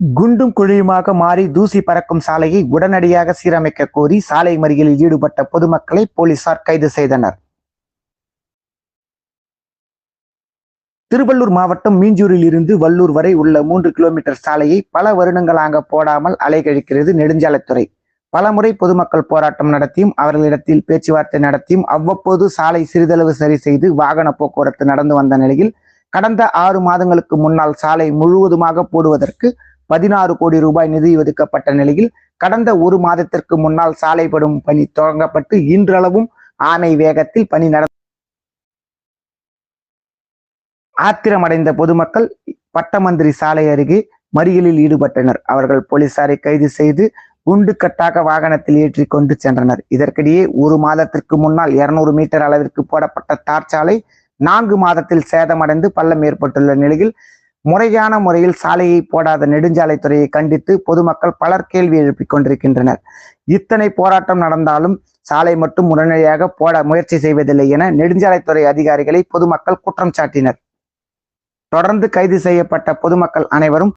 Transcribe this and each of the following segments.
குண்டும் குழியுமாக மாறி தூசி பறக்கும் சாலையை உடனடியாக சீரமைக்க கோரி சாலை மறியலில் ஈடுபட்ட பொதுமக்களை போலீசார் கைது செய்தனர். திருவள்ளூர் மாவட்டம் மீஞ்சூரில் இருந்து வள்ளூர் வரை உள்ள மூன்று கிலோமீட்டர் சாலையை பல வருடங்களாக போடாமல் அலைகழிக்கிறது நெடுஞ்சாலைத்துறை. பலமுறை பொதுமக்கள் போராட்டம் நடத்தியும் அவர்களிடத்தில் பேச்சுவார்த்தை நடத்தியும் அவ்வப்போது சாலை சிறிதளவு சரி செய்து வாகன போக்குவரத்து நடந்து வந்த நிலையில் கடந்த ஆறு மாதங்களுக்கு முன்னால் சாலை முழுவதுமாக போடுவதற்கு பதினாறு கோடி ரூபாய் நிதி ஒதுக்கப்பட்ட நிலையில் கடந்த ஒரு மாதத்திற்கு முன்னால் சாலை படும் பணி தொடங்கப்பட்டு இன்றளவும் ஆமை வேகத்தில் பணி நட ஆத்திரமடைந்த பொதுமக்கள் பட்டமந்திரி சாலை அருகே மறியலில் ஈடுபட்டனர். அவர்கள் போலீசாரை கைது செய்து குண்டு கட்டாக வாகனத்தில் ஏற்றி கொண்டு சென்றனர். இதற்கிடையே ஒரு மாதத்திற்கு முன்னால் இருநூறு மீட்டர் அளவிற்கு போடப்பட்ட தார் சாலை நான்கு மாதத்தில் சேதமடைந்து பள்ளம் ஏற்பட்டுள்ள நிலையில் முறையான முறையில் சாலையை போடாத நெடுஞ்சாலைத்துறையை கண்டித்து பொதுமக்கள் பலர் கேள்வி எழுப்பிக் கொண்டிருக்கின்றனர். இத்தனை போராட்டம் நடந்தாலும் சாலை மட்டும் உடனடியாக போட முயற்சி செய்வதில்லை என நெடுஞ்சாலைத்துறை அதிகாரிகளை பொதுமக்கள் குற்றம் சாட்டினர். தொடர்ந்து கைது செய்யப்பட்ட பொதுமக்கள் அனைவரும்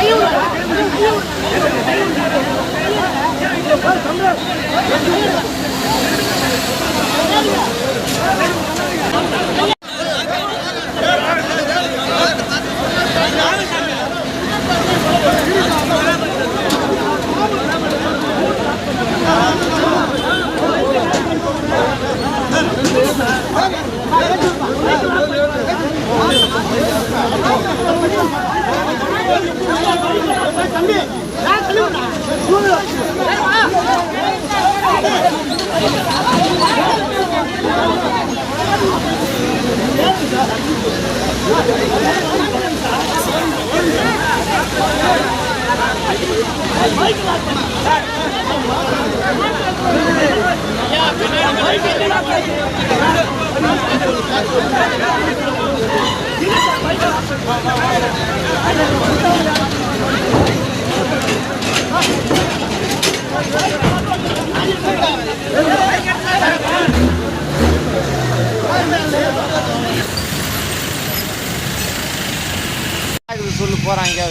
ஐயோ. Yeah, சொல்லு போறாங்க